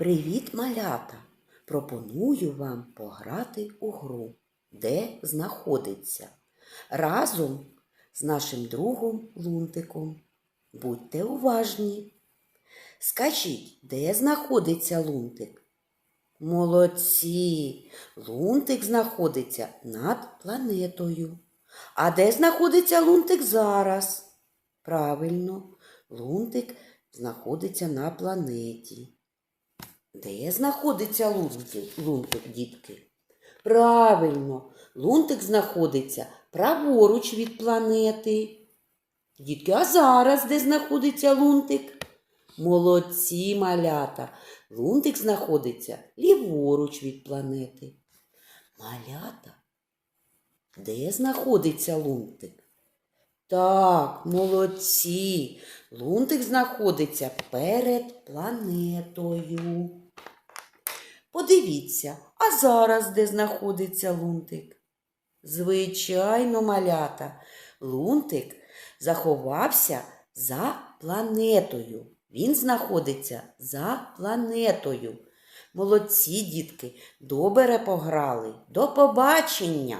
Привіт, малята! Пропоную вам пограти у гру, де знаходиться разом з нашим другом Лунтиком. Будьте уважні. Скажіть, де знаходиться лунтик? Молодці! Лунтик знаходиться над планетою. А де знаходиться лунтик зараз? Правильно, лунтик знаходиться на планеті. Де знаходиться лунтик, лунтик, дітки? Правильно, лунтик знаходиться праворуч від планети. Дітки, а зараз де знаходиться лунтик? Молодці малята. Лунтик знаходиться ліворуч від планети. Малята, де знаходиться лунтик? Так, молодці. Лунтик знаходиться перед планетою. Подивіться, а зараз де знаходиться лунтик? Звичайно, малята, лунтик заховався за планетою. Він знаходиться за планетою. Молодці, дітки, добре пограли. До побачення!